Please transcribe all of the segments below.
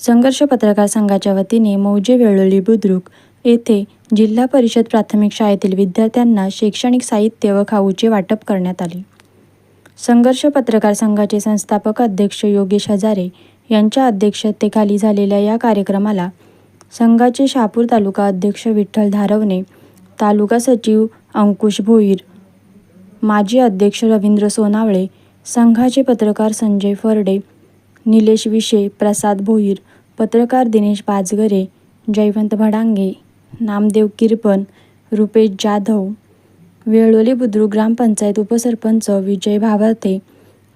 संघर्ष पत्रकार संघाच्या वतीने मौजे वेळोली बुद्रुक येथे जिल्हा परिषद प्राथमिक शाळेतील विद्यार्थ्यांना शैक्षणिक साहित्य व खाऊचे वाटप करण्यात आले. संघर्ष पत्रकार संघाचे संस्थापक अध्यक्ष योगेश हजारे यांच्या अध्यक्षतेखाली झालेल्या या कार्यक्रमाला संघाचे शहापूर तालुका अध्यक्ष विठ्ठल धारवणे तालुका सचिव अंकुश भोईर माजी अध्यक्ष रवींद्र सोनावळे संघाचे पत्रकार संजय फरडे निलेश विशे प्रसाद भोईर पत्रकार दिनेश पाचगरे जयवंत भडांगे नामदेव किरपन रुपेश जाधव वेळोली बुद्रुक ग्रामपंचायत उपसरपंच विजय भावर्ते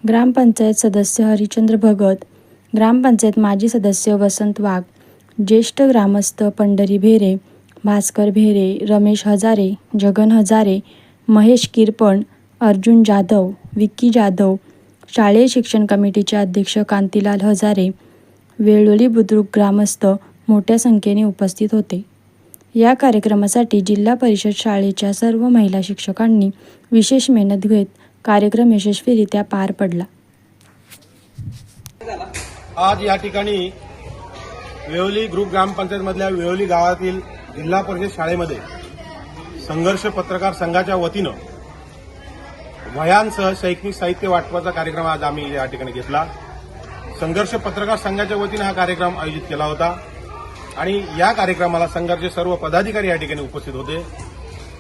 ग्रामपंचायत सदस्य हरिचंद्र भगत ग्रामपंचायत माजी सदस्य वसंत वाघ ज्येष्ठ ग्रामस्थ पंढरी भेरे भास्कर भेरे रमेश हजारे जगन हजारे महेश किरपण अर्जुन जाधव विक्की जाधव शालेय शिक्षण कमिटीचे अध्यक्ष कांतीलाल हजारे वेळोली बुद्रुक ग्रामस्थ मोठ्या संख्येने उपस्थित होते. या कार्यक्रमासाठी जिल्हा परिषद शाळेच्या सर्व महिला शिक्षकांनी विशेष मेहनत घेत कार्यक्रम यशस्वीरित्या पार पडला. आज या ठिकाणी वेवली ग्रुप ग्रामपंचायतमधल्या वेवली गावातील जिल्हा परिषद शाळेमध्ये संघर्ष पत्रकार संघाच्या वतीनं वयांसह शैक्षणिक साहित्य वाटपाचा कार्यक्रम आज आम्ही या ठिकाणी घेतला. संघर्ष पत्रकार संघाच्या वतीनं हा कार्यक्रम आयोजित केला होता. आणि या कार्यक्रमाला संघाचे सर्व पदाधिकारी या ठिकाणी उपस्थित होते.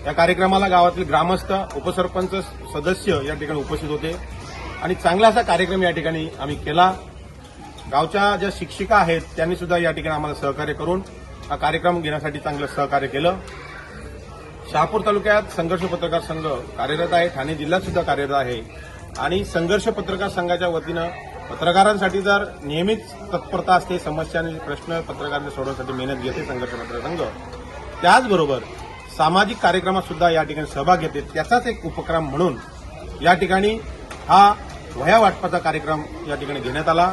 या कार्यक्रमाला गावातील ग्रामस्थ उपसरपंच सदस्य या ठिकाणी उपस्थित होते. आणि चांगला असा कार्यक्रम या ठिकाणी आम्ही केला. गावच्या ज्या शिक्षिका आहेत त्यांनी सुद्धा या ठिकाणी आम्हाला सहकार्य करून हा कार्यक्रम घेण्यासाठी चांगलं सहकार्य केलं. शहापूर तालुक्यात संघर्ष पत्रकार संघ कार्यरत आहे ठाणे जिल्ह्यात सुद्धा कार्यरत आहे. आणि संघर्ष पत्रकार संघाच्या वतीनं पत्रकारांसाठी जर नेहमीच तत्परता असते समस्या आणि प्रश्न पत्रकारांनी सोडवण्यासाठी मेहनत घेते संघर्ष पत्रकार संघ त्याचबरोबर सामाजिक कार्यक्रमात सुद्धा या ठिकाणी सहभाग घेते त्याचाच एक उपक्रम म्हणून या ठिकाणी हा वह्या वाटपाचा कार्यक्रम या ठिकाणी घेण्यात आला.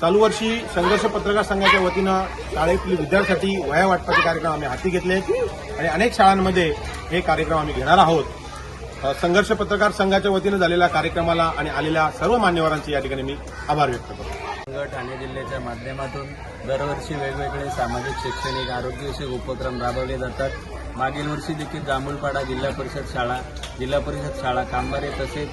चालू वर्षी संघर्ष पत्रकार संघाच्या वतीनं शाळेतील विद्यार्थ्यांसाठी वह्या वाटपाचे कार्यक्रम आम्ही हाती घेतले आणि अनेक शाळांमध्ये हे कार्यक्रम आम्ही घेणार आहोत. संघर्ष पत्रकार संघाच्या वतीनं झालेल्या कार्यक्रमाला आणि आलेल्या सर्व मान्यवरांचे या ठिकाणी मी आभार व्यक्त करतो. संघ ठाणे जिल्ह्याच्या माध्यमातून दरवर्षी वेगवेगळे सामाजिक शैक्षणिक आरोग्यविषयक उपक्रम राबवले जातात. मागील वर्षी देखील जांभूळपाडा जिल्हा परिषद शाळा जिल्हा परिषद शाळा कांबारे तसेच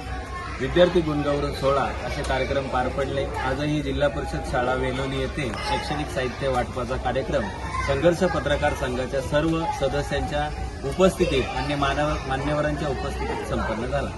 विद्यार्थी गुणगौरव सोहळा असे कार्यक्रम पार पडले. आजही जिल्हा परिषद शाळा वेलोली येथे शैक्षणिक साहित्य वाटपाचा कार्यक्रम संघर्ष पत्रकार संघाच्या सर्व सदस्यांच्या उपस्थितीत आणि मानव मान्यवरांच्या उपस्थितीत संपन्न झाला.